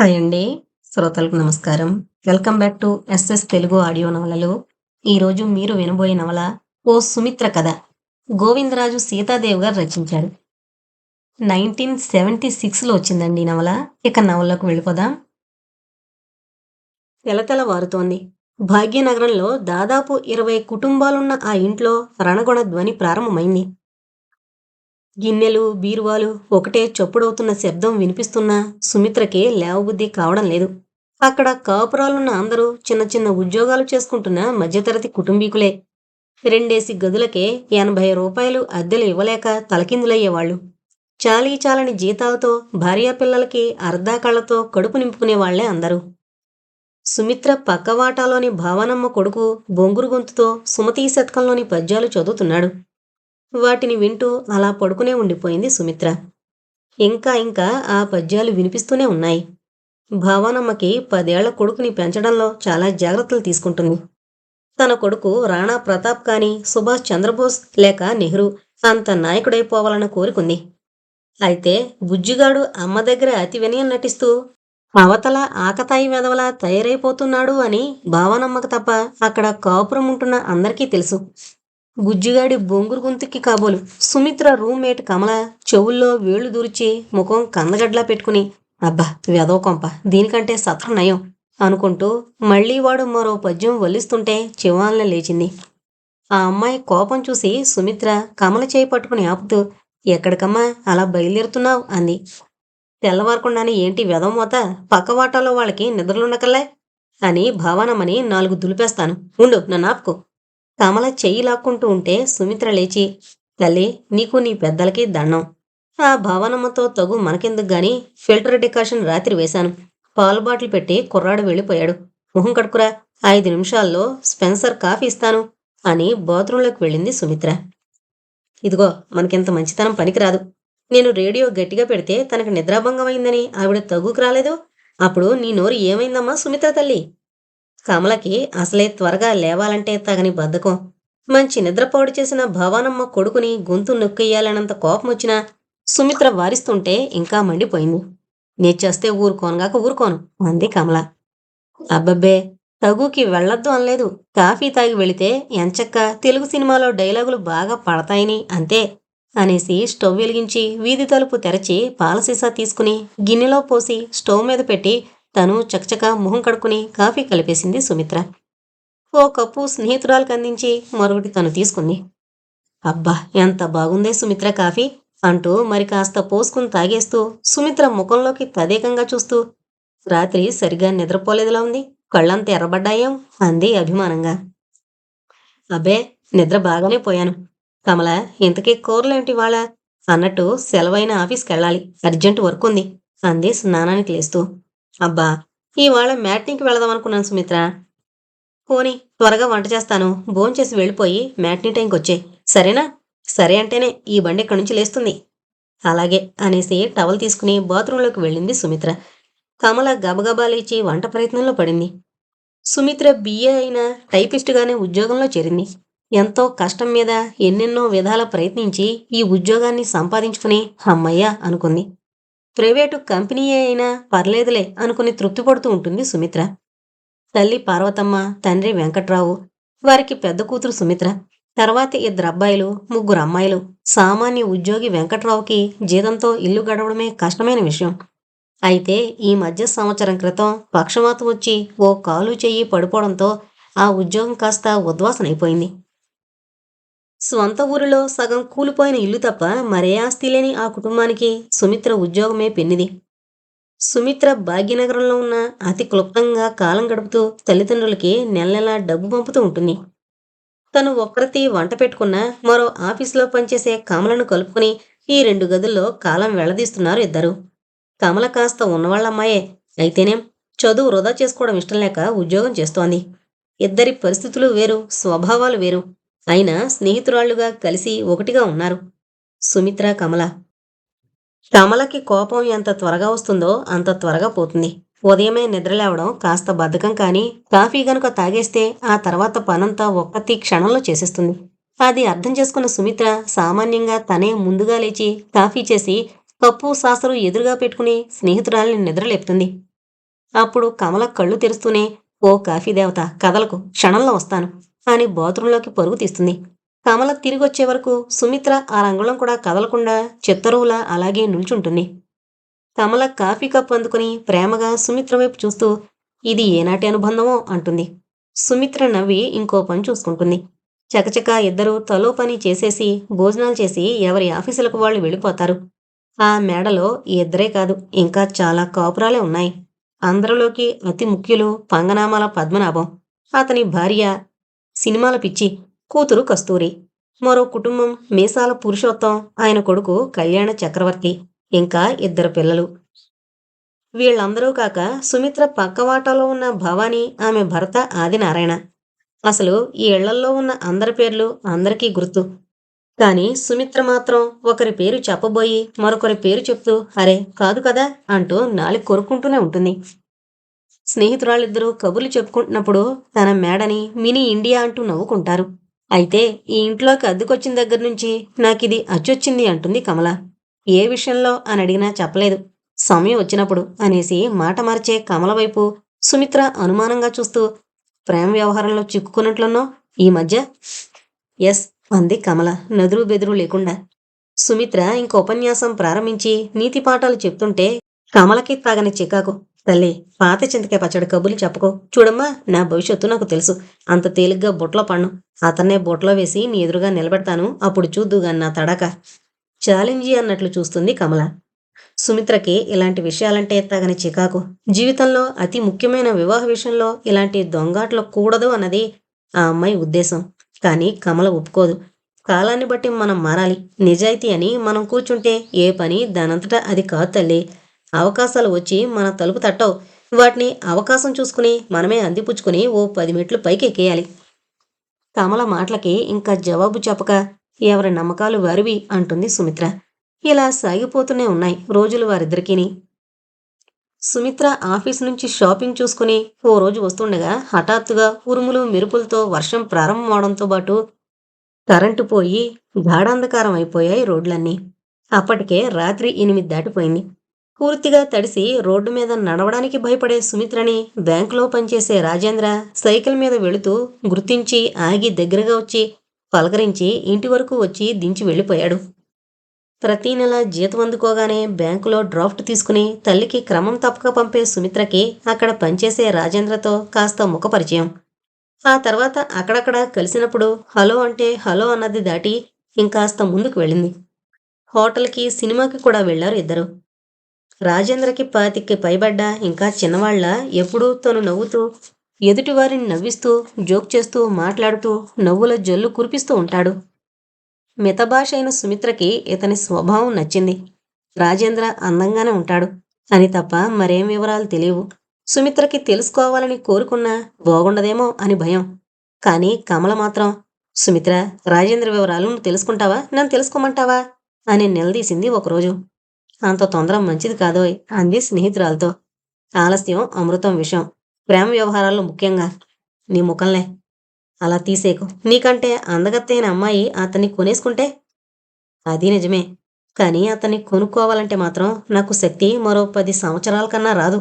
Hi అండి. శ్రోతలకు నమస్కారం. Welcome back to SS Telugu audio నవలలు. ఈరోజు మీరు వినబోయే నవల ఓ సుమిత్ర కథ. గోవిందరాజు సీతాదేవ్ గారు రచించారు నైన్టీన్ సెవెంటీ సిక్స్లో వచ్చిందండి ఈ నవల. ఇక నవలకు వెళ్ళిపోదాం. తెలతెల వారుతోంది భాగ్యనగరంలో దాదాపు ఇరవై కుటుంబాలున్న ఆ ఇంట్లో రణగొణ ధ్వని ప్రారంభమైంది. గిన్నెలు బీరువాలు ఒకటే చొప్పుడవుతున్న శబ్దం వినిపిస్తున్నా సుమిత్రకి లేవబుద్ధి కావడం లేదు. అక్కడ కాపురాలున్న అందరూ చిన్న చిన్న ఉద్యోగాలు చేసుకుంటున్న మధ్యతరగతి కుటుంబీకులే. రెండేసి గదులకే ఎనభై రూపాయలు అద్దెలు ఇవ్వలేక తలకిందులయ్యేవాళ్ళు. చాలీ చాలని జీతాలతో భార్యాపిల్లలకి అర్ధాకళ్ళతో కడుపు నింపుకునేవాళ్ళే అందరూ. సుమిత్ర పక్కవాటాలోని భావనమ్మ కొడుకు బొంగురు గొంతుతో సుమతీ శతకంలోని పద్యాలు చదువుతున్నాడు. వాటిని వింటూ అలా పడుకునే ఉండిపోయింది సుమిత్ర. ఇంకా ఇంకా ఆ పద్యాలు వినిపిస్తూనే ఉన్నాయి. భావనమ్మకి పదేళ్ళ కొడుకుని పెంచడంలో చాలా జాగ్రత్తలు తీసుకుంటుంది. తన కొడుకు రాణా ప్రతాప్ కానీ సుభాష్ చంద్రబోస్ లేక నెహ్రూ అంత నాయకుడైపోవాలన్న కోరికుంది. అయితే బుజ్జిగాడు అమ్మ దగ్గర అతి వినయం నటిస్తూ అవతల ఆకతాయి వెదవలా తయారైపోతున్నాడు అని భావనమ్మకు తప్ప అక్కడ కాపురం ఉంటున్న అందరికీ తెలుసు. గుజ్జుగాడి బొంగురు గొంతుకి కాబోలు. సుమిత్ర రూమ్మేట్ కమల చెవుల్లో వేళ్ళు దూర్చి ముఖం కందగడ్లా పెట్టుకుని అబ్బా వెదవ కొంప దీనికంటే సత్రం నయం అనుకుంటూ మళ్ళీ వాడు మరో పద్యం వల్లిస్తుంటే చివాలన లేచింది. ఆ అమ్మాయి కోపం చూసి సుమిత్ర కమల చేయి పట్టుకుని ఆపుతూ ఎక్కడికమ్మా అలా బయలుదేరుతున్నావు? అంది. తెల్లవారకుండానే ఏంటి వెదవమోత పక్క వాటాలో వాళ్ళకి నిద్రలుండకల్లే అని భావనమని నాలుగు దులిపేస్తాను. ఉండు నన్ను ఆపుకో. కమల చెయ్యి లాక్కుంటూ ఉంటే సుమిత్ర లేచి తల్లి నీకు నీ పెద్దలకి దండం. ఆ భావనమ్మతో తగు మనకెందుకు గాని ఫిల్టర్ డికాషన్ రాత్రి వేశాను. పాలు బాటిల్ పెట్టి కుర్రాడు వెళ్ళిపోయాడు. మొహం కడుకురా ఐదు నిమిషాల్లో స్పెన్సర్ కాఫీ ఇస్తాను అని బాత్రూంలోకి వెళ్ళింది సుమిత్ర. ఇదిగో మనకింత మంచితనం పనికిరాదు. నేను రేడియో గట్టిగా పెడితే తనకు నిద్రాభంగమైందని ఆవిడ తగుకు రాలేదు? అప్పుడు నీ నోరు ఏమైందమ్మా సుమిత్ర తల్లి? కమలకి అసలే త్వరగా లేవాలంటే తగని బద్ధకం. మంచి నిద్రపోడు చేసిన భవానమ్మ కొడుకుని గొంతు నొక్కేయాలన్నంత కోపం వచ్చినా సుమిత్ర వారిస్తుంటే ఇంకా మండిపోయింది. నేచేస్తే ఊరుకోనుగాక ఊరుకోను అంది కమల. అబ్బబ్బే తగుకి వెళ్ళొద్దు అనలేదు. కాఫీ తాగి వెళితే ఎంచక్క తెలుగు సినిమాలో డైలాగులు బాగా పడతాయని అంతే అనేసి స్టవ్ వెలిగించి వీధి తలుపు తెరచి పాలసీసా తీసుకుని గిన్నెలో పోసి స్టవ్ మీద పెట్టి తను చకచక మొహం కడుక్కుని కాఫీ కలిపేసింది సుమిత్ర. ఓ కప్పు స్నేహితురాలకు అందించి మరొకటి తను తీసుకుంది. అబ్బా ఎంత బాగుందే సుమిత్ర కాఫీ అంటూ మరి కాస్త పోసుకుని తాగేస్తూ సుమిత్ర ముఖంలోకి తదేకంగా చూస్తూ రాత్రి సరిగా నిద్రపోలేదులా ఉంది కళ్ళంత ఎర్రబడ్డాయేం? అంది అభిమానంగా. అబ్బే నిద్ర బాగానే పోయాను. కమల ఇంతకీ కూరలేంటి వాళ్ళ అన్నట్టు సెలవైన ఆఫీస్కి వెళ్ళాలి అర్జెంట్ వర్క్ ఉంది అంది స్నానానికి లేస్తూ. అబ్బా ఇవాళ మ్యాట్నీకి వెళదాం అనుకున్నాను సుమిత్ర. పోని త్వరగా వంట చేస్తాను. భోంచేసి వెళ్ళిపోయి మ్యాట్నీ టైంకి వచ్చే సరేనా? సరే అంటేనే ఈ బండి ఇక్కడి నుంచి లేస్తుంది. అలాగే అనేసి టవల్ తీసుకుని బాత్రూంలోకి వెళ్ళింది సుమిత్ర. కమల గబగబా లేచి వంట ప్రయత్నంలో పడింది. సుమిత్ర బిఏ అయిన టైపిస్ట్గానే ఉద్యోగంలో చేరింది. ఎంతో కష్టం మీద ఎన్నెన్నో విధాల ప్రయత్నించి ఈ ఉద్యోగాన్ని సంపాదించుకుని అమ్మయ్య అనుకుంది. ప్రైవేటు కంపెనీయే అయినా పర్లేదులే అనుకుని తృప్తి పడుతూ ఉంటుంది సుమిత్ర. తల్లి పార్వతమ్మ తండ్రి వెంకట్రావు వారికి పెద్ద కూతురు సుమిత్ర తర్వాత ఇద్దరు అబ్బాయిలు ముగ్గురు అమ్మాయిలు సామాన్య ఉద్యోగి వెంకట్రావుకి జీతంతో ఇల్లు గడవడమే కష్టమైన విషయం. అయితే ఈ మధ్య సంవత్సరం క్రితం పక్షవాతం వచ్చి ఓ కాలు చెయ్యి పడిపోవడంతో ఆ ఉద్యోగం కాస్త ఉద్వాసనైపోయింది. స్వంత ఊరిలో సగం కూలిపోయిన ఇల్లు తప్ప మరే ఆస్తి లేని ఆ కుటుంబానికి సుమిత్ర ఉద్యోగమే పెన్నిది. సుమిత్ర భాగ్యనగరంలో ఉన్న అతి క్లుప్తంగా కాలం గడుపుతూ తల్లిదండ్రులకి నెల నెలా డబ్బు పంపుతూ ఉంటుంది. తను ఒక్కరితి వంట పెట్టుకున్న మరో ఆఫీసులో పనిచేసే కమలను కలుపుకుని ఈ రెండు గదుల్లో కాలం వెళ్ళదీస్తున్నారు ఇద్దరు. కమల కాస్త ఉన్నవాళ్ళమ్మాయే. అయితేనేం? చదువు వృధా చేసుకోవడం ఇష్టం లేక ఉద్యోగం చేస్తోంది. ఇద్దరి పరిస్థితులు వేరు స్వభావాలు వేరు. అయినా స్నేహితురాళ్ళుగా కలిసి ఒకటిగా ఉన్నారు. సుమిత్ర కమల. కమలకి కోపం ఎంత త్వరగా వస్తుందో అంత త్వరగా పోతుంది. ఉదయమే నిద్రలేవడం కాస్త బద్ధకం కానీ కాఫీ గనుక తాగేస్తే ఆ తర్వాత పనంతా ఒక్కతి క్షణంలో చేసేస్తుంది. అది అర్థం చేసుకున్న సుమిత్ర సామాన్యంగా తనే ముందుగా లేచి కాఫీ చేసి కప్పు సాసరు ఎదురుగా పెట్టుకుని స్నేహితురాల్ని నిద్రలేపుతుంది అప్పుడు కమల కళ్ళు తెరుస్తూనే ఓ కాఫీ దేవత కదలకు క్షణంలో వస్తాను. అని బాత్రూంలోకి పరుగు తీస్తుంది. కమల తిరిగొచ్చే వరకు సుమిత్ర ఆ రంగుళం కూడా కదలకుండా చిత్తరువులా అలాగే నిల్చుంటుంది. కమల కాఫీ కప్ అందుకుని ప్రేమగా సుమిత్ర వైపు చూస్తూ ఇది ఏనాటి అనుబంధమో? అంటుంది. సుమిత్ర నవ్వి ఇంకో పని చూసుకుంటుంది. చకచక ఇద్దరు తలో పని చేసేసి భోజనాలు చేసి ఎవరి ఆఫీసులకు వాళ్ళు వెళ్ళిపోతారు. ఆ మేడలో ఇద్దరే కాదు ఇంకా చాలా కాపురాలే ఉన్నాయి. అందరిలోకి అతి ముఖ్యులు పంగనామాల పద్మనాభం. అతని భార్య సినిమాల పిచ్చి కూతురు కస్తూరి. మరో కుటుంబం మీసాల పురుషోత్తం ఆయన కొడుకు కళ్యాణ చక్రవర్తి ఇంకా ఇద్దరు పిల్లలు. వీళ్ళందరూ కాక సుమిత్ర పక్కవాటాలో ఉన్న భవానీ ఆమె భర్త ఆదినారాయణ. అసలు ఈ ఇళ్ళల్లో ఉన్న అందరి పేర్లు అందరికీ గుర్తు. కానీ సుమిత్ర మాత్రం ఒకరి పేరు చెప్పబోయి మరొకరి పేరు చెప్తూ అరే కాదు కదా అంటూ నాలుగు కొరుక్కుంటూనే ఉంటుంది. స్నేహితురాళ్ళిద్దరూ కబుర్లు చెప్పుకుంటున్నప్పుడు తన మేడని మినీ ఇండియా అంటూ నవ్వుకుంటారు. అయితే ఈ ఇంట్లోకి అద్దెకొచ్చిన దగ్గర నుంచి నాకిది అచ్చొచ్చింది అంటుంది కమల. ఏ విషయంలో అని అడిగినా చెప్పలేదు. సమయం వచ్చినప్పుడు అనేసి మాట మార్చే కమల వైపు సుమిత్ర అనుమానంగా చూస్తూ ప్రేమ వ్యవహారంలో చిక్కుకున్నట్లున్నో ఈ మధ్య? ఎస్ అంది కమల నదురు బెదురు లేకుండా. సుమిత్ర ఇంక ఉపన్యాసం ప్రారంభించి నీతి పాఠాలు చెప్తుంటే కమలకి తాగని చికాకు. తల్లి పాత చింతకాయ పచ్చడి కబుర్లు చెప్పకో. చూడమ్మా నా భవిష్యత్తు నాకు తెలుసు. అంత తేలిగ్గా బుట్టలో పన్ను అతన్నే బుట్టలో వేసి నీ ఎదురుగా నిలబెడతాను. అప్పుడు చూద్దుగా నా తడక. ఛాలెంజీ అన్నట్లు చూస్తుంది కమల. సుమిత్రకి ఇలాంటి విషయాలంటే తగని చికాకు. జీవితంలో అతి ముఖ్యమైన వివాహ విషయంలో ఇలాంటి దొంగాట్లు కూడదు అన్నది ఆ అమ్మాయి ఉద్దేశం. కానీ కమల ఒప్పుకోదు. కాలాన్ని బట్టి మనం మారాలి. నిజాయితీ అని మనం కూర్చుంటే ఏ పని దానంతటా అది కాదు తల్లి. అవకాశాలు వచ్చి మన తలుపు తట్టవు. వాటిని అవకాశం చూసుకుని మనమే అందిపుచ్చుకుని ఓ పది మెట్లు పైకి ఎక్కేయాలి కమల మాటలకి ఇంకా జవాబు చెప్పక ఎవరి నమ్మకాలు వారివి అంటుంది సుమిత్ర. ఇలా సాగిపోతూనే ఉన్నాయి రోజులు వారిద్దరికీని. సుమిత్ర ఆఫీస్ నుంచి షాపింగ్ చూసుకుని ఓ రోజు వస్తుండగా హఠాత్తుగా ఉరుములు మెరుపులతో వర్షం ప్రారంభమవడంతో పాటు కరెంటు పోయి గాఢాంధకారం అయిపోయాయి రోడ్లన్నీ. అప్పటికే రాత్రి ఎనిమిది దాటిపోయింది. పూర్తిగా తడిసి రోడ్డు మీద నడవడానికి భయపడే సుమిత్రని బ్యాంకులో పనిచేసే రాజేంద్ర సైకిల్ మీద వెళుతూ గుర్తించి ఆగి దగ్గరగా వచ్చి పలకరించి ఇంటి వరకు వచ్చి దించి వెళ్ళిపోయాడు. ప్రతీ నెల జీతం అందుకోగానే బ్యాంకులో డ్రాఫ్ట్ తీసుకుని తల్లికి క్రమం తప్పక పంపే సుమిత్రకి అక్కడ పనిచేసే రాజేంద్రతో కాస్త ముఖపరిచయం ఆ తర్వాత అక్కడక్కడ కలిసినప్పుడు హలో అంటే హలో అన్నది దాటి ఇంకాస్త ముందుకు వెళ్ళింది. హోటల్కి సినిమాకి కూడా వెళ్ళారు ఇద్దరు. రాజేంద్రకి పాతికి పైబడ్డ ఇంకా చిన్నవాళ్ళ ఎప్పుడూ తను నవ్వుతూ ఎదుటివారిని నవ్విస్తూ జోక్ చేస్తూ మాట్లాడుతూ నవ్వుల జల్లు కురిపిస్తూ ఉంటాడు. మితభాష అయిన సుమిత్రకి ఇతని స్వభావం నచ్చింది. రాజేంద్ర అందంగానే ఉంటాడు. అని తప్ప మరేం వివరాలు తెలియవు. సుమిత్రకి తెలుసుకోవాలని కోరుకున్నా బాగుండదేమో అని భయం. కానీ కమల మాత్రం సుమిత్ర రాజేంద్ర వివరాలు నువ్వు తెలుసుకుంటావా? నన్ను తెలుసుకోమంటావా? అని నిలదీసింది ఒకరోజు. అంత తొందర మంచిది కాదోయ్ అంది స్నేహితురాలతో. ఆలస్యం అమృతం విషయం ప్రేమ వ్యవహారాల్లో ముఖ్యంగా. నీ ముఖంలే. అలా తీసేకు. నీకంటే అందగత్తైన అమ్మాయి అతన్ని కొనేసుకుంటే? అది నిజమే. కానీ అతన్ని కొనుక్కోవాలంటే మాత్రం నాకు శక్తి మరో పది సంవత్సరాల కన్నా రాదు.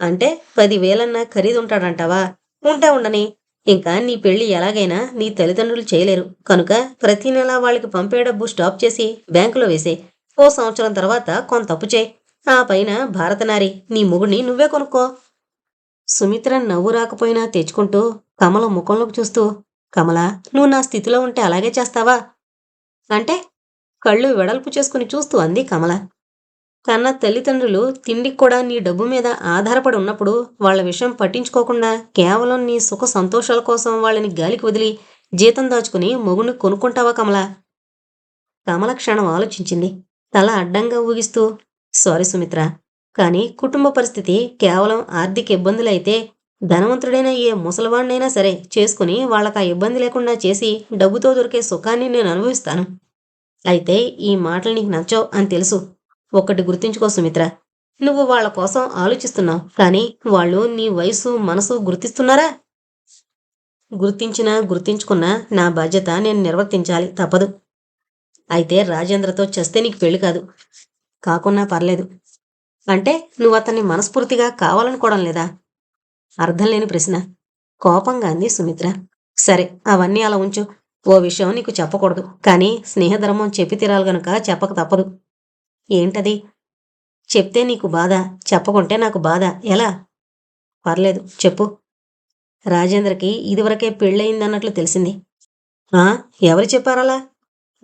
అంటే పదివేలన్నా ఖరీదు ఉంటాడంటావా ఉంటే ఉండని. ఇంకా నీ పెళ్ళి ఎలాగైనా నీ తల్లిదండ్రులు చేయలేరు. కనుక ప్రతి నెల వాళ్ళకి పంపే డబ్బు స్టాప్ చేసి బ్యాంకులో వేసే. ఓ సంవత్సరం తర్వాత కొంత అప్పు చేయి. ఆ పైన భారతనారి నీ మొగుడిని నువ్వే కొనుక్కో. సుమిత్ర నవ్వు రాకపోయినా తెచ్చుకుంటూ కమల ముఖంలోకి చూస్తూ కమల నువ్వు నా స్థితిలో ఉంటే అలాగే చేస్తావా? అంటే కళ్ళు వెడల్పు చేసుకుని చూస్తూ అంది కమల. కన్న తల్లిదండ్రులు తిండికి కూడా నీ డబ్బు మీద ఆధారపడి ఉన్నప్పుడు వాళ్ళ విషయం పట్టించుకోకుండా కేవలం నీ సుఖ సంతోషాల కోసం వాళ్ళని గాలికి వదిలి జీతం దాచుకుని మొగుణ్ణి కొనుక్కుంటావా కమల? కమల క్షణం ఆలోచించింది. తల అడ్డంగా ఊగిస్తూ సారీ సుమిత్ర కానీ కుటుంబ పరిస్థితి కేవలం ఆర్థిక ఇబ్బందులైతే ధనవంతుడైన ఏ ముసలివాడినైనా సరే చేసుకుని వాళ్ళకి ఆ ఇబ్బంది లేకుండా చేసి డబ్బుతో దొరికే సుఖాన్ని నేను అనుభవిస్తాను. అయితే ఈ మాటలు నీకు నచ్చవు అని తెలుసు. ఒక్కటి గుర్తుంచుకో సుమిత్ర నువ్వు వాళ్ళ కోసం ఆలోచిస్తున్నావు కానీ వాళ్ళు నీ వయసు మనసు గుర్తిస్తున్నారా? గుర్తించినా గుర్తించుకున్నా నా బాధ్యత నేను నిర్వర్తించాలి తప్పదు. అయితే రాజేంద్రతో చేస్తే నీకు పెళ్ళి కాదు. కాకున్నా పర్లేదు. అంటే నువ్వు అతన్ని మనస్ఫూర్తిగా కావాలనుకోవడం లేదా? అర్థం లేని ప్రశ్న. కోపంగా అంది సుమిత్ర. సరే అవన్నీ అలా ఉంచు. ఓ విషయం నీకు చెప్పకూడదు. కానీ స్నేహధర్మం చెప్పి తీరాలి గనుక చెప్పక తప్పదు. ఏంటది? చెప్తే నీకు బాధ చెప్పకుంటే నాకు బాధ. ఎలా? పర్లేదు చెప్పు. రాజేంద్రకి ఇదివరకే పెళ్ళయిందన్నట్లు తెలిసింది. ఎవరు చెప్పారలా?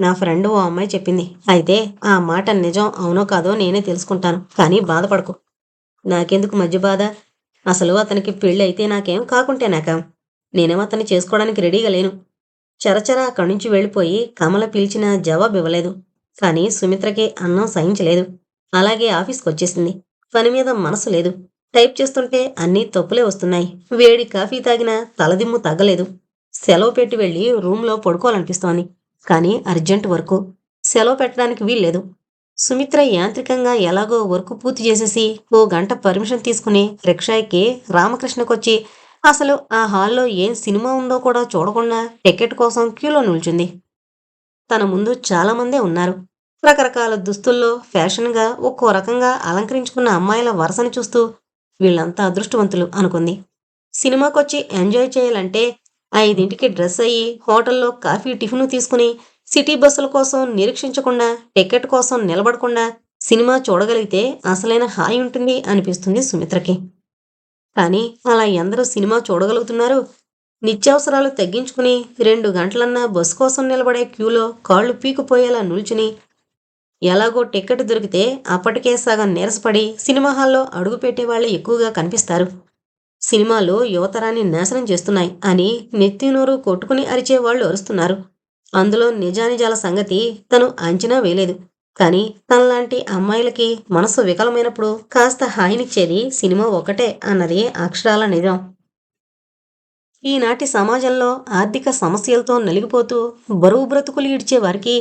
నా ఫ్రెండ్ ఓ అమ్మాయి చెప్పింది. అయితే ఆ మాట నిజం అవునో కాదో నేనే తెలుసుకుంటాను. కానీ బాధపడకు. నాకెందుకు మధ్య బాధ? అసలు అతనికి పెళ్ళి అయితే నాకేం కాకుంటే నాకా? నేనేం అతన్ని చేసుకోవడానికి రెడీగా లేను. చరచర అక్కడి నుంచి వెళ్ళిపోయి కమల పిలిచిన జవాబు ఇవ్వలేదు. కానీ సుమిత్రకి అన్నం సహించలేదు. అలాగే ఆఫీస్కి వచ్చేసింది. పని మీద మనసు లేదు. టైప్ చేస్తుంటే అన్నీ తప్పులే వస్తున్నాయి. వేడి కాఫీ తాగినా తలదిమ్ము తగ్గలేదు. సెలవు పెట్టి వెళ్ళి రూమ్లో పడుకోవాలనిపిస్తోంది. కానీ అర్జెంట్ వర్కు. సెలవు పెట్టడానికి వీల్లేదు. సుమిత్ర యాంత్రికంగా ఎలాగో వర్క్ పూర్తి చేసేసి ఓ గంట పర్మిషన్ తీసుకుని రిక్షా ఎక్కి రామకృష్ణకొచ్చి అసలు ఆ హాల్లో ఏం సినిమా ఉందో కూడా చూడకుండా టికెట్ కోసం క్యూలో నిల్చుంది. తన ముందు చాలామందే ఉన్నారు. రకరకాల దుస్తుల్లో ఫ్యాషన్గా ఒక్కో రకంగా అలంకరించుకున్న అమ్మాయిల వరసను చూస్తూ వీళ్ళంతా అదృష్టవంతులు అనుకుంది. సినిమాకొచ్చి ఎంజాయ్ చేయాలంటే ఐదింటికి డ్రెస్ అయ్యి హోటల్లో కాఫీ టిఫిన్ తీసుకుని సిటీ బస్సుల కోసం నిరీక్షించకుండా టికెట్ కోసం నిలబడకుండా సినిమా చూడగలిగితే అసలైన హాయి ఉంటుంది అనిపిస్తుంది సుమిత్రకి. కానీ అలా ఎందరూ సినిమా చూడగలుగుతున్నారు. నిత్యావసరాలు తగ్గించుకుని రెండు గంటలన్నా బస్సు కోసం నిలబడే క్యూలో కాళ్ళు పీకుపోయేలా నిల్చుని ఎలాగో టికెట్ దొరికితే అప్పటికే సగం నీరసపడి సినిమా హాల్లో అడుగుపెట్టే వాళ్ళు ఎక్కువగా కనిపిస్తారు. సినిమాలు యువతరాన్ని నాశనం చేస్తున్నాయి అని నెత్తినోరు కొట్టుకుని అరిచేవాళ్ళు అరుస్తున్నారు. అందులో నిజానిజాల సంగతి తను అంచనా వేయలేదు. కానీ తనలాంటి అమ్మాయిలకి మనసు వికలమైనప్పుడు కాస్త హాయినిచ్చేది సినిమా ఒకటే అన్నది అక్షరాల నిజం. ఈనాటి సమాజంలో ఆర్థిక సమస్యలతో నలిగిపోతూ బరువు బ్రతుకులు ఈడ్చే వారికి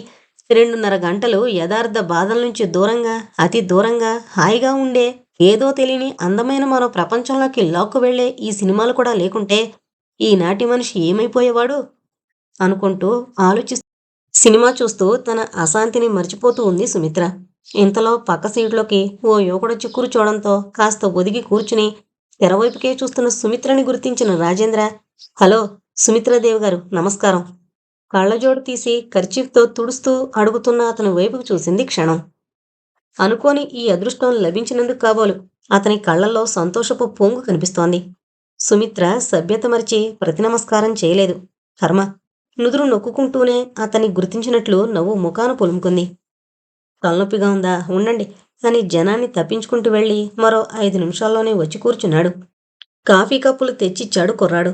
రెండున్నర గంటలు యథార్థ బాధల నుంచి దూరంగా అతి దూరంగా హాయిగా ఉండే ఏదో తెలియని అందమైన మరో ప్రపంచంలోకి లాక్కు వెళ్ళే ఈ సినిమాలు కూడా లేకుంటే ఈనాటి మనిషి ఏమైపోయేవాడు? అనుకుంటూ ఆలోచిస్తూ సినిమా చూస్తూ తన అశాంతిని మర్చిపోతూ ఉంది సుమిత్ర. ఇంతలో పక్క సీట్లోకి ఓ యువకుడొచ్చి కూర్చోవడంతో కాస్త ఒదిగి కూర్చుని తెరవైపుకే చూస్తున్న సుమిత్రని గుర్తించిన రాజేంద్ర హలో సుమిత్రదేవి గారు నమస్కారం. కళ్ళజోడు తీసి కర్చీఫ్తో తుడుస్తూ అడుగుతున్న అతని వైపుకు చూసింది క్షణం. అనుకోని ఈ అదృష్టం లభించినందుకు కాబోలు. అతని కళ్ళల్లో సంతోషపు పొంగు కనిపిస్తోంది. సుమిత్ర సభ్యత మరిచి ప్రతి నమస్కారం చేయలేదు. కర్మ. నుదురు నొక్కుంటూనే అతన్ని గుర్తించినట్లు నవ్వు ముఖాను పొలుముకుంది. తలనొప్పిగా ఉందా? ఉండండి. అని జనాన్ని తప్పించుకుంటూ వెళ్ళి మరో ఐదు నిమిషాల్లోనే వచ్చి కూర్చున్నాడు. కాఫీ కప్పులు తెచ్చిచ్చాడు కుర్రాడు.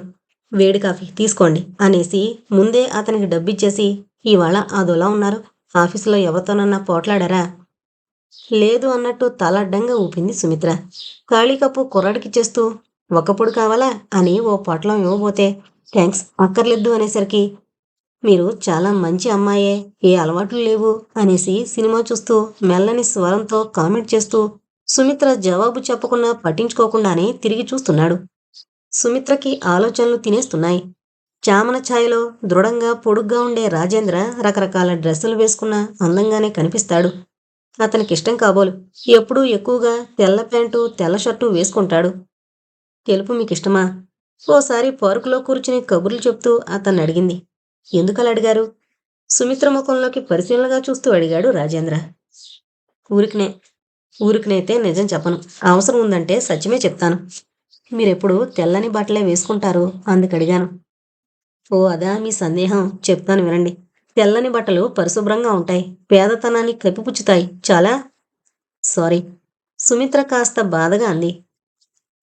వేడి కాఫీ తీసుకోండి అనేసి ముందే అతనికి డబ్బిచ్చేసి ఇవాళ అదోలా ఉన్నారు? ఆఫీసులో ఎవరితోనన్నా పోట్లాడారా? లేదు అన్నట్టు తల అడ్డంగా ఊపింది సుమిత్ర. ఖాళీ కప్పు కుర్రాడికిచ్చేస్తూ ఒకప్పుడు కావాలా? అని ఓ పొట్లం ఇవ్వబోతే థ్యాంక్స్ అక్కర్లేదు అనేసరికి మీరు చాలా మంచి అమ్మాయే ఏ అలవాట్లు లేవు అనేసి సినిమా చూస్తూ మెల్లని స్వరంతో కామెంట్ చేస్తూ సుమిత్ర జవాబు చెప్పకుండా పట్టించుకోకుండానే తిరిగి చూస్తున్నాడు. సుమిత్రకి ఆలోచనలు తినేస్తున్నాయి. చామన ఛాయలో దృఢంగా పొడుగ్గా ఉండే రాజేంద్ర రకరకాల డ్రెస్సులు వేసుకున్న అందంగానే కనిపిస్తాడు. అతనికి ఇష్టం కాబోలు. ఎప్పుడూ ఎక్కువగా తెల్ల ప్యాంటు తెల్ల షర్టు వేసుకుంటాడు. తెలుపు మీకు ఇష్టమా ఓసారి పార్కులో కూర్చుని కబుర్లు చెప్తూ అతన్ని అడిగింది ఎందుకలా అడిగారు? సుమిత్ర ముఖంలోకి పరిశీలనగా చూస్తూ అడిగాడు రాజేంద్ర. ఊరికినే ఊరికినైతే నిజం చెప్పను. అవసరం ఉందంటే సత్యమే చెప్తాను. మీరెప్పుడు తెల్లని బట్టలే వేసుకుంటారు అందుకడిగాను. ఓ అదా మీ సందేహం. చెప్తాను వినండి. తెల్లని బట్టలు పరిశుభ్రంగా ఉంటాయి. పేదతనాన్ని కప్పిపుచ్చుతాయి. చాలా సారీ. సుమిత్ర కాస్త బాధగా అంది.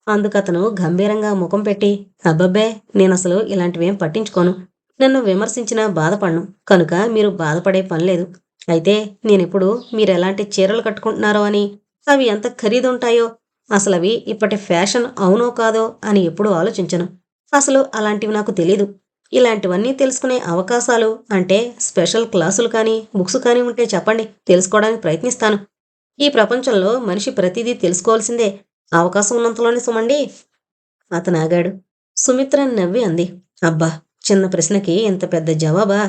అందుకతను గంభీరంగా ముఖం పెట్టి అబ్బబ్బే నేనసలు ఇలాంటివేం పట్టించుకోను. నన్ను విమర్శించినా బాధపడను. కనుక మీరు బాధపడే పనిలేదు అయితే నేనెప్పుడు మీరెలాంటి చీరలు కట్టుకుంటున్నారో అని అవి ఎంత ఖరీదుంటాయో అసలు అవి ఇప్పటి ఫ్యాషన్ అవునో కాదో అని ఎప్పుడూ ఆలోచించను. అసలు అలాంటివి నాకు తెలీదు. ఇలాంటివన్నీ తెలుసుకునే అవకాశాలు అంటే స్పెషల్ క్లాసులు కానీ బుక్స్ కానీ ఉంటే చెప్పండి. తెలుసుకోవడానికి ప్రయత్నిస్తాను. ఈ ప్రపంచంలో మనిషి ప్రతిదీ తెలుసుకోవాల్సిందే. అవకాశం ఉన్నంతలోనే సుమండి. అతను ఆగాడు. సుమిత్ర నవ్వి అంది. అబ్బా చిన్న ప్రశ్నకి ఇంత పెద్ద జవాబా?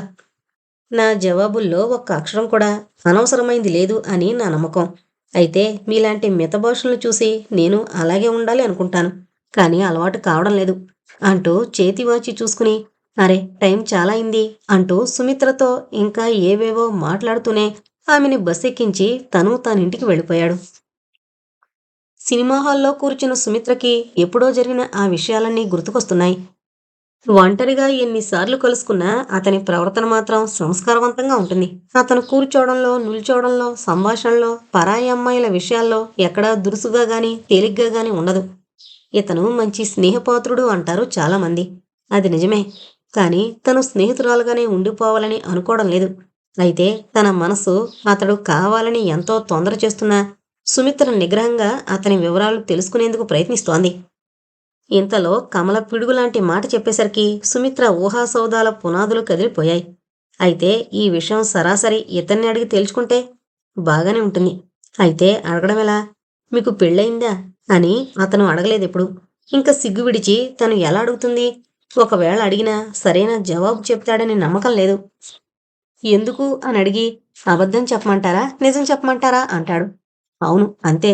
నా జవాబుల్లో ఒక్క అక్షరం కూడా అనవసరమైంది లేదు అని నా నమ్మకం. అయితే మీలాంటి మితభాషలను చూసి నేను అలాగే ఉండాలి అనుకుంటాను. కానీ అలవాటు కావడం లేదు. అంటూ చేతి వాచి చూసుకుని అరే టైం చాలా అయింది అంటూ సుమిత్రతో ఇంకా ఏవేవో మాట్లాడుతూనే ఆమెని బస్ ఎక్కించి తను తనింటికి వెళ్ళిపోయాడు. సినిమా హాల్లో కూర్చున్న సుమిత్రకి ఎప్పుడో జరిగిన ఆ విషయాలన్నీ గుర్తుకొస్తున్నాయి. ఒంటరిగా ఎన్నిసార్లు కలుసుకున్నా అతని ప్రవర్తన మాత్రం సంస్కారవంతంగా ఉంటుంది. అతను కూర్చోవడంలో నిల్చోవడంలో సంభాషణలో పరాయి అమ్మాయిల విషయాల్లో ఎక్కడా దురుసుగా గాని తేలిగ్గా గాని ఉండదు. ఇతను మంచి స్నేహపాత్రుడు అంటారు చాలామంది. అది నిజమే. కానీ తను స్నేహితురాలుగానే ఉండిపోవాలని అనుకోవడం లేదు. అయితే తన మనసు అతడు కావాలని ఎంతో తొందర చేస్తున్నా సుమిత్ర నిగ్రహంగా అతని వివరాలు తెలుసుకునేందుకు ప్రయత్నిస్తోంది. ఇంతలో కమల పిడుగులాంటి మాట చెప్పేసరికి సుమిత్ర ఊహాసౌదాల పునాదులు కదిలిపోయాయి అయితే ఈ విషయం సరాసరి ఇతన్ని అడిగి తేల్చుకుంటే బాగానే ఉంటుంది. అయితే అడగడం ఎలా? మీకు పెళ్ళయిందా? అని అతను అడగలేదు ఎప్పుడు ఇంకా సిగ్గు విడిచి తను ఎలా అడుగుతుంది? ఒకవేళ అడిగినా సరైన జవాబు చెప్తాడని నమ్మకం లేదు. ఎందుకు అని అడిగి అబద్ధం చెప్పమంటారా? నిజం చెప్పమంటారా? అంటాడు. అవును అంతే.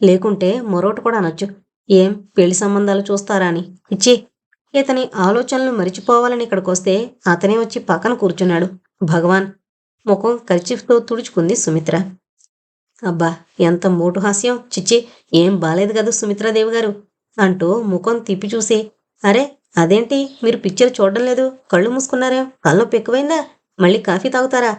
లేకుంటే మరోటి కూడా అనొచ్చు. ఏం పెళ్ళి సంబంధాలు చూస్తారా అని. ఇచ్చి ఇతని ఆలోచనలు మరిచిపోవాలని ఇక్కడికొస్తే అతనే వచ్చి పక్కన కూర్చున్నాడు. భగవాన్ ముఖం కర్చిఫ్తో తుడుచుకుంది సుమిత్ర. అబ్బా ఎంత మోటు హాస్యం. చిచ్చి ఏం బాలేదు కదా సుమిత్రాదేవి గారు అంటూ ముఖం తిప్పి చూసి అరే అదేంటి? మీరు పిక్చర్ చూడడం లేదు. కళ్ళు మూసుకున్నారే? కళ్ళనొప్పి ఎక్కువైందా? మళ్ళీ కాఫీ తాగుతారా?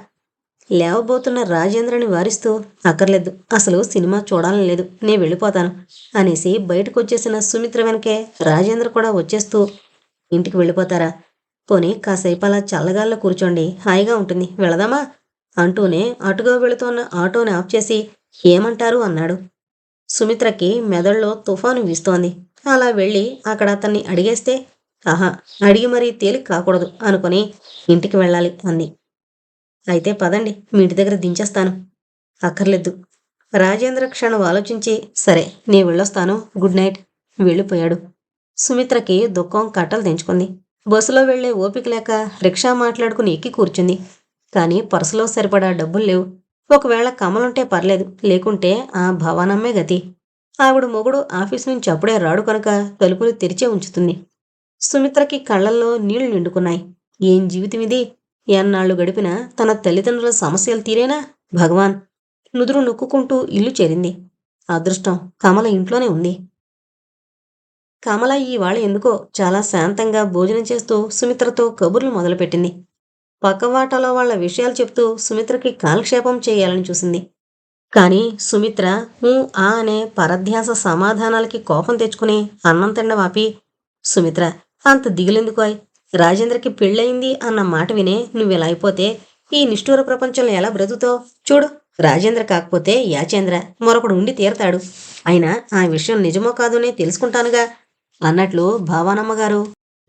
లేవబోతున్న రాజేంద్రని వారిస్తూ అక్కర్లేదు. అసలు సినిమా చూడాలని లేదు. నేను వెళ్ళిపోతాను అనేసి బయటకు వచ్చేసిన సుమిత్ర వెనకే రాజేంద్ర కూడా వచ్చేస్తూ ఇంటికి వెళ్ళిపోతారా? పోనీ కాసేపు అలా చల్లగాల్లో కూర్చోండి. హాయిగా ఉంటుంది. వెళదామా? అంటూనే అటుగా వెళుతోన్న ఆటోని ఆఫ్ చేసి ఏమంటారు? అన్నాడు. సుమిత్రకి మెదడులో తుఫాను వీస్తోంది. అలా వెళ్ళి అక్కడ అతన్ని అడిగేస్తే ఆహా అడిగి మరీ తేలిక కాకూడదు అనుకొని ఇంటికి వెళ్ళాలి అంది. అయితే పదండి మీ ఇంటి దగ్గర దించేస్తాను. అక్కర్లేదు. రాజేంద్ర క్షణం ఆలోచించి సరే నీ వెళ్ళొస్తాను. Good night. వెళ్ళిపోయాడు. సుమిత్రకి దుఃఖం కట్టలు తెంచుకుంది. బస్సులో వెళ్ళే ఓపిక లేక రిక్షా మాట్లాడుకుని ఎక్కి కూర్చుంది. కానీ పర్సులో సరిపడా డబ్బులు లేవు. ఒకవేళ కమలుంటే పర్లేదు లేకుంటే ఆ భవానమ్మే గతి. ఆవిడ మొగుడు ఆఫీస్ నుంచి అప్పుడే రాడు కనుక తలుపులు తెరిచే ఉంచుతుంది. సుమిత్రకి కళ్ళల్లో నీళ్ళు నిండుకున్నాయి. ఏం జీవితం ఇది ఎన్నాళ్ళు గడిపిన తన తల్లిదండ్రుల సమస్యలు తీరేనా? భగవాన్! నుదురు నొక్కుకుంటూ ఇల్లు చేరింది. అదృష్టం కమల ఇంట్లోనే ఉంది. కమల ఈవాళ ఎందుకో చాలా శాంతంగా భోజనం చేస్తూ సుమిత్రతో కబుర్లు మొదలుపెట్టింది. పక్కవాటలో వాళ్ళ విషయాలు చెప్తూ సుమిత్రకి కాలక్షేపం చేయాలని చూసింది. కాని సుమిత్ర ఊ ఆ అనే పరధ్యాస సమాధానాలకి కోపం తెచ్చుకుని అన్నం తిండవాపి సుమిత్ర అంత దిగులెందుకోయ్ రాజేంద్రకి పెళ్ళయింది అన్న మాట వినే నువ్వెలా అయిపోతే ఈ నిష్ఠూర ప్రపంచంలో ఎలా బ్రతుకుతావు? చూడు రాజేంద్ర కాకపోతే యాచేంద్ర మరొకడు ఉండి తీరతాడు. అయినా ఆ విషయం నిజమో కాదోనే తెలుసుకుంటానుగా అన్నట్లు భావానమ్మ గారు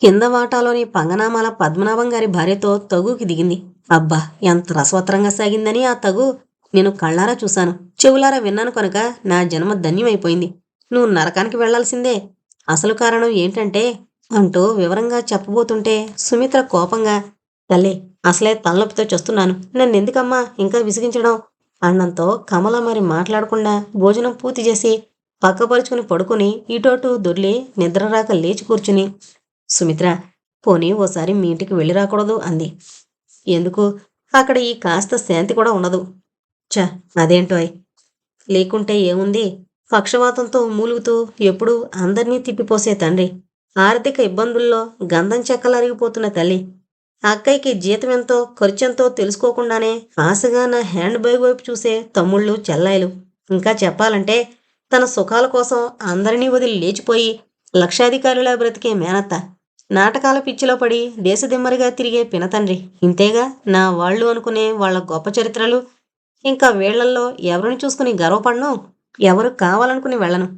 కింద వాటాలోని పంగనామాల పద్మనాభం గారి భార్యతో తగుకి దిగింది. అబ్బా ఎంత రసవత్రంగా సాగిందని ఆ తగు నేను కళ్ళారా చూశాను. చెవులారా విన్నాను కనుక నా జన్మ ధన్యమైపోయింది. నువ్వు నరకానికి వెళ్ళాల్సిందే. అసలు కారణం ఏంటంటే అంటూ వివరంగా చెప్పబోతుంటే సుమిత్ర కోపంగా తల్లి అసలే తలనొప్పితో చూస్తున్నాను. నన్ను ఎందుకమ్మా ఇంకా విసిగించడం? అన్నంతో కమల మరి మాట్లాడకుండా భోజనం పూర్తి చేసి పక్కపరుచుకుని పడుకుని ఇటోటు దొర్లి నిద్రరాక లేచి కూర్చుని సుమిత్ర పోనీ ఓసారి మీ ఇంటికి వెళ్ళి రాకూడదు అంది. ఎందుకు? అక్కడ ఈ కాస్త శాంతి కూడా ఉండదు. చ అదేంటో లేకుంటే ఏముంది? పక్షవాతంతో మూలుగుతూ ఎప్పుడూ అందరినీ తిప్పిపోసే తండ్రి. ఆర్థిక ఇబ్బందుల్లో గంధం చెక్కలరిగిపోతున్న తల్లి. అక్కయ్యకి జీతం ఎంతో ఖర్చెంతో తెలుసుకోకుండానే ఆశగా నా హ్యాండ్ బ్యాగ్ వైపు చూసే తమ్ముళ్ళు చెల్లాయిలు. ఇంకా చెప్పాలంటే తన సుఖాల కోసం అందరినీ వదిలి లేచిపోయి లక్షాధికారులా బ్రతికే మేనత్త. నాటకాల పిచ్చిలో పడి దేశదిమ్మరిగా తిరిగే పినతండ్రి. ఇంతేగా నా వాళ్ళు అనుకునే వాళ్ళ గొప్ప చరిత్రలు. ఇంకా వీళ్ళల్లో ఎవరిని చూసుకుని గర్వపడను? ఎవరు కావాలనుకుని వెళ్ళను?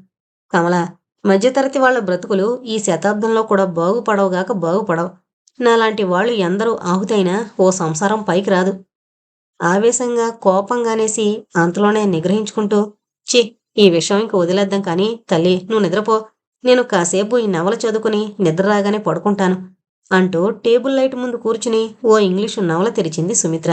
కమలా మధ్యతరగతి వాళ్ళ బ్రతుకులు ఈ శతాబ్దంలో కూడా బాగుపడవుగాక బాగుపడవు. నాలాంటి వాళ్ళు ఎందరూ ఆహుతైనా ఓ సంసారం పైకి రాదు. ఆవేశంగా కోపంగానేసి అంతలోనే నిగ్రహించుకుంటూ చి ఈ విషయం ఇంక వదిలేద్దాం కానీ తల్లి నువ్వు నిద్రపో. నేను కాసేపు ఈ నవల చదువుకుని నిద్ర రాగానే పడుకుంటాను అంటూ టేబుల్ లైట్ ముందు కూర్చుని ఓ ఇంగ్లీషు నవల తెరిచింది సుమిత్ర.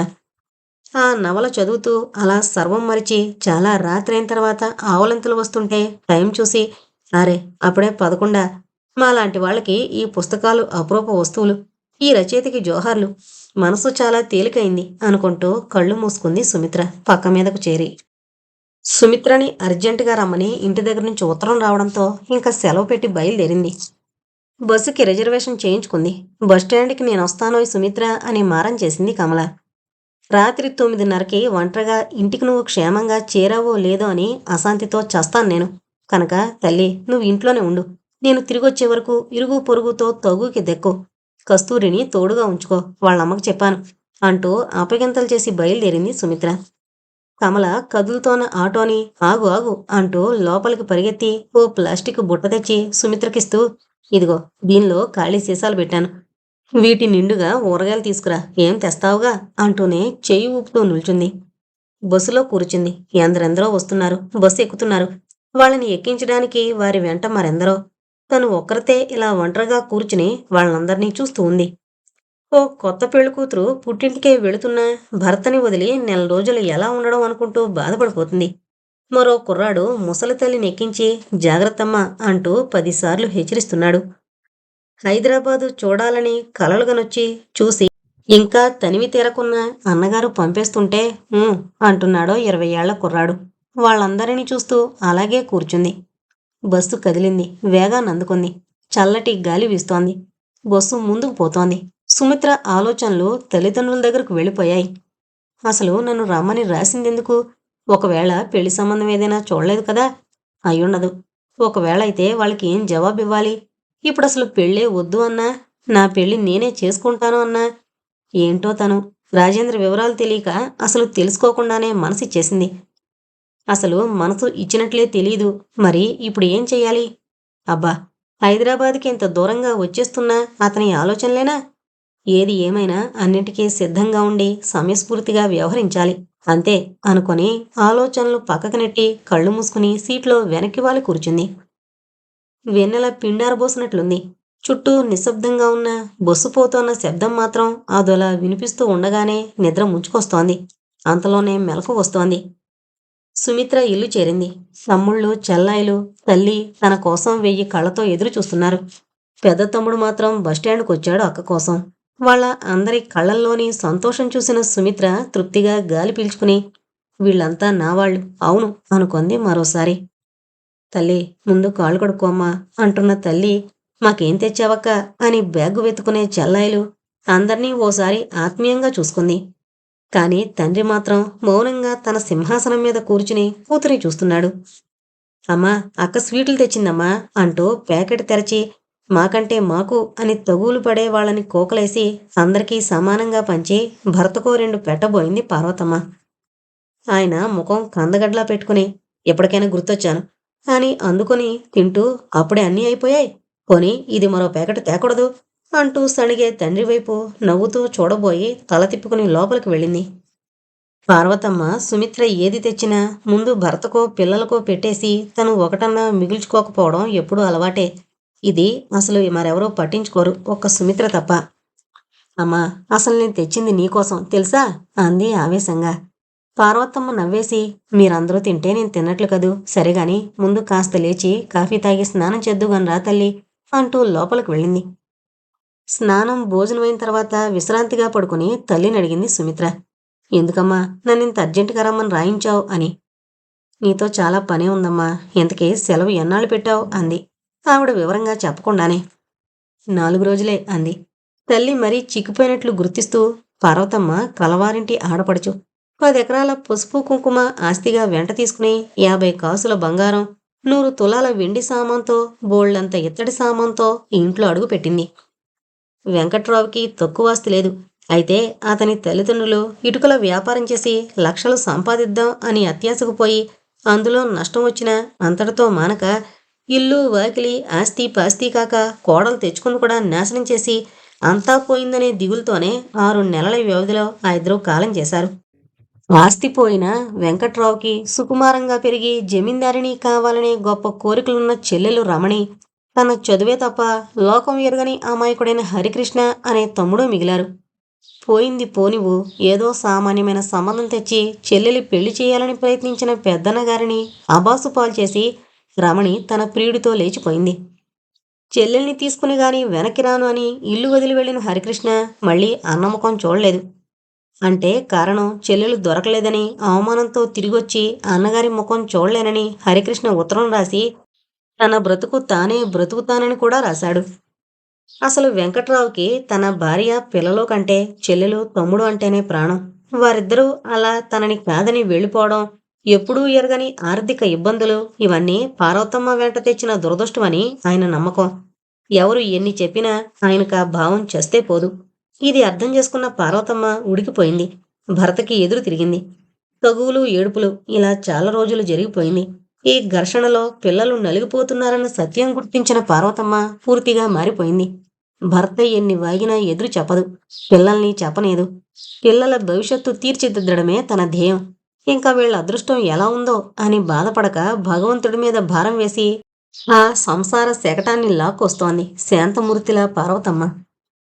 ఆ నవల చదువుతూ అలా సర్వం మరిచి చాలా రాత్రైన తర్వాత ఆవలింతలు వస్తుంటే టైం చూసి అరే అప్పుడే పదకొండా. మాలాంటి వాళ్ళకి ఈ పుస్తకాలు అపురూప వస్తువులు ఈ రచయితకి జోహార్లు మనసు చాలా తేలికైంది అనుకుంటూ కళ్ళు మూసుకుంది సుమిత్ర పక్క మీదకు చేరి. సుమిత్రని అర్జెంటుగా రమ్మని ఇంటి దగ్గర నుంచి ఉత్తరం రావడంతో ఇంకా సెలవు పెట్టి బయలుదేరింది. బస్సుకి రిజర్వేషన్ చేయించుకుంది. బస్టాండ్కి నేను వస్తాను సుమిత్ర అని మారం చేసింది కమల. రాత్రి తొమ్మిదిన్నరకి ఒంటరిగా ఇంటికి నువ్వు క్షేమంగా చేరావో లేదో అని అశాంతితో చస్తాను నేను. కనుక తల్లి నువ్వు ఇంట్లోనే ఉండు. నేను తిరిగొచ్చే వరకు ఇరుగు పొరుగుతో తగుకి దెక్కు. కస్తూరిని తోడుగా ఉంచుకో వాళ్ళమ్మకు చెప్పాను అంటూ అపగింతలు చేసి బయలుదేరింది సుమిత్ర. కమల కదులుతోన్న ఆటోని ఆగు ఆగు అంటూ లోపలికి పరిగెత్తి ఓ ప్లాస్టిక్ బుట్ట తెచ్చి సుమిత్రకిస్తూ ఇదిగో దీనిలో ఖాళీ సీసాలు పెట్టాను. వీటి నిండుగా ఊరగాయలు తీసుకురా ఏం తెస్తావుగా అంటూనే చెయ్యి ఊపుతూ నిల్చుంది. బస్సులో కూర్చుంది. ఎందరెందరో వస్తున్నారు బస్సు ఎక్కుతున్నారు. వాళ్ళని ఎక్కించడానికి వారి వెంట మరెందరో. తను ఒక్కరితే ఇలా ఒంటరిగా కూర్చుని వాళ్ళందరినీ చూస్తూ ఉంది. ఓ కొత్త పెళ్ళి కూతురు పుట్టింటికే వెళుతున్న భర్తని వదిలి నెల రోజులు ఎలా ఉండడం అనుకుంటూ బాధపడిపోతుంది. మరో కుర్రాడు ముసలి తల్లిని ఎక్కించి జాగ్రత్తమ్మ అంటూ పదిసార్లు హెచ్చరిస్తున్నాడు. హైదరాబాదు చూడాలని కలలుగనొచ్చి చూసి ఇంకా తనివి తీరకున్న అన్నగారు పంపేస్తుంటే అంటున్నాడో ఇరవై ఏళ్ళ కుర్రాడు. వాళ్ళందరినీ చూస్తూ అలాగే కూర్చుంది. బస్సు కదిలింది. వేగాన్ని అందుకుంది. చల్లటి గాలి వీస్తోంది. బస్సు ముందుకు పోతోంది. సుమిత్ర ఆలోచనలు తల్లిదండ్రుల దగ్గరకు వెళ్ళిపోయాయి. అసలు నన్ను రమ్మని రాసిందెందుకు? ఒకవేళ పెళ్ళి సంబంధం ఏదైనా చూడలేదు కదా? అయ్యుండదు. ఒకవేళ అయితే వాళ్ళకి ఏం జవాబు ఇవ్వాలి? ఇప్పుడు అసలు పెళ్ళే వద్దు అన్నా? నా పెళ్ళి నేనే చేసుకుంటాను అన్నా? ఏంటో తను. రాజేంద్ర వివరాలు తెలియక అసలు తెలుసుకోకుండానే మనసు ఇచ్చేసింది. అసలు మనసు ఇచ్చినట్లే తెలీదు. మరి ఇప్పుడు ఏం చెయ్యాలి? అబ్బా హైదరాబాద్కి ఇంత దూరంగా వచ్చేస్తున్నా అతని ఆలోచనలేనా? ఏది ఏమైనా అన్నిటికీ సిద్ధంగా ఉండి సమయస్ఫూర్తిగా వ్యవహరించాలి. అంతే అనుకొని ఆలోచనలు పక్కకు నెట్టి కళ్ళు మూసుకుని సీట్లో వెనక్కి వాలి కూర్చుంది. వెన్నెల పిండారబోసినట్లుంది చుట్టూ నిశ్శబ్దంగా ఉన్న బొస్సు పోతోన్న శబ్దం మాత్రం అదొలా వినిపిస్తూ ఉండగానే నిద్ర ముంచుకొస్తోంది. అంతలోనే మెలకు వస్తోంది. సుమిత్ర ఇల్లు చేరింది. తమ్ముళ్ళు చెల్లాయిలు తల్లి తన కోసం వెయ్యి కళ్ళతో ఎదురు చూస్తున్నారు. పెద్ద తమ్ముడు మాత్రం బస్టాండ్కి వచ్చాడు అక్క కోసం. వాళ్ళ అందరి కళ్ళల్లోని సంతోషం చూసిన సుమిత్ర తృప్తిగా గాలి పీల్చుకుని వీళ్ళంతా నావాళ్ళు అవును అనుకుంది మరోసారి. తల్లి ముందు కాళ్ళు కడుక్కోమ్మా అంటున్న తల్లి మాకేం తెచ్చావక్క? అని బ్యాగ్ వెతుకునే చెల్లాయిలు అందర్నీ ఓసారి ఆత్మీయంగా చూసుకుంది. కాని తండ్రి మాత్రం మౌనంగా తన సింహాసనం మీద కూర్చుని కూతురి చూస్తున్నాడు. అమ్మా అక్క స్వీట్లు తెచ్చిందమ్మా అంటూ ప్యాకెట్ తెరచి మాకంటే మాకు అని తగులు పడే వాళ్ళని కోకలేసి అందరికీ సమానంగా పంచి భర్తకో రెండు పెట్టబోయింది పార్వతమ్మ ఆయన ముఖం కందగడ్లా పెట్టుకుని ఎప్పటికైనా గుర్తొచ్చాను అని అందుకొని తింటూ అప్పుడే అన్నీ అయిపోయాయి. కొని ఇది మరో ప్యాకెట్ తేకూడదు అంటూ సణిగే తండ్రి వైపు నవ్వుతూ చూడబోయి తల తిప్పుకుని లోపలికి వెళ్ళింది. పార్వతమ్మ సుమిత్ర ఏది తెచ్చినా ముందు భర్తకో పిల్లలకో పెట్టేసి తను ఒకటన్నా మిగుల్చుకోకపోవడం ఎప్పుడూ అలవాటే. ఇది అసలు మరెవరో పట్టించుకోరు. ఒక్క సుమిత్ర తప్ప. అమ్మా అసలు నేను తెచ్చింది నీకోసం తెలుసా? అంది ఆవేశంగా. పార్వతమ్మ నవ్వేసి మీరందరూ తింటే నేను తిన్నట్లు కదూ? సరేగాని ముందు కాస్త లేచి కాఫీ తాగి స్నానం చేద్దుగాని రా తల్లి అంటూ లోపలికి వెళ్ళింది. స్నానం భోజనమైన తర్వాత విశ్రాంతిగా పడుకుని తల్లిని అడిగింది సుమిత్ర. ఎందుకమ్మా నన్ను ఇంత అర్జెంటుగా రమ్మని రాయించావు అని. నీతో చాలా పనే ఉందమ్మా ఇంతకీ సెలవు ఎన్నాళ్ళు పెట్టావు అంది. ఆవిడ వివరంగా చెప్పకుండానే. నాలుగు రోజులే అంది. తల్లి మరీ చిక్కిపోయినట్లు గుర్తిస్తూ పార్వతమ్మ కలవారింటి ఆడపడుచు. పది ఎకరాల పసుపు కుంకుమ ఆస్తిగా వెంట తీసుకుని యాభై కాసుల బంగారం నూరు తులాల వెండి సామాన్తో బోళ్ళంత ఇత్తడి సామాన్తో ఇంట్లో అడుగు పెట్టింది. వెంకట్రావుకి తక్కువ ఆస్తి లేదు. అయితే అతని తల్లిదండ్రులు ఇటుకల వ్యాపారం చేసి లక్షలు సంపాదిద్దాం అని అత్యాశకు పోయి అందులో నష్టం వచ్చినా అంతటితో మానక ఇల్లు వాకిలి ఆస్తి పాస్తి కాక కోడలు తెచ్చుకుని కూడా నాశనం చేసి అంతా పోయిందనే దిగులతోనే ఆరు నెలల వ్యవధిలో ఆ ఇద్దరు కాలం చేశారు. ఆస్తి పోయిన వెంకట్రావుకి సుకుమారంగా పెరిగి జమీందారిని కావాలనే గొప్ప కోరికలున్న చెల్లెలు రమణి తన చదువే తప్ప లోకం ఎరుగని అమాయకుడైన హరికృష్ణ అనే తమ్ముడు మిగిలారు. పోయింది పోనివు ఏదో సామాన్యమైన సంబంధం తెచ్చి చెల్లెలి పెళ్ళి చేయాలని ప్రయత్నించిన పెద్దన్న గారిని అబాసు పాలు చేసి రమణి తన ప్రియుడితో లేచిపోయింది. చెల్లెల్ని తీసుకుని గాని వెనక్కి రాను అని ఇల్లు వదిలి వెళ్ళిన హరికృష్ణ మళ్ళీ అన్నముఖం చూడలేదు. అంటే కారణం చెల్లెలు దొరకలేదని అవమానంతో తిరిగొచ్చి అన్నగారి ముఖం చూడలేనని హరికృష్ణ ఉత్తరం రాసి తన బ్రతుకు తానే బ్రతుకుతానని కూడా రాశాడు. అసలు వెంకట్రావుకి తన భార్య పిల్లలు కంటే చెల్లెలు తమ్ముడు అంటేనే ప్రాణం. వారిద్దరూ అలా తనని కాదని వెళ్ళిపోవడం ఎప్పుడూ ఎరగని ఆర్థిక ఇబ్బందులు ఇవన్నీ పార్వతమ్మ వెంట తెచ్చిన దురదృష్టమని ఆయన నమ్మకం. ఎవరు ఎన్ని చెప్పినా ఆయనకు ఆ భావం చేస్తే పోదు. ఇది అర్థం చేసుకున్న పార్వతమ్మ ఉడికిపోయింది. భర్తకి ఎదురు తిరిగింది. తగువులు ఏడుపులు ఇలా చాలా రోజులు జరిగిపోయింది. ఈ ఘర్షణలో పిల్లలు నలిగిపోతున్నారన్న సత్యం గుర్తించిన పార్వతమ్మ పూర్తిగా మారిపోయింది. భర్త ఎన్ని వాగినా ఎదురు చెప్పదు. పిల్లల్ని చెప్పనేదు. పిల్లల భవిష్యత్తు తీర్చిదిద్దడమే తన ధ్యేయం. ఇంకా వీళ్ళ అదృష్టం ఎలా ఉందో అని బాధపడక భగవంతుడి మీద భారం వేసి ఆ సంసార శకటాన్ని లాక్కొస్తోంది శాంతమూర్తిలా పార్వతమ్మ.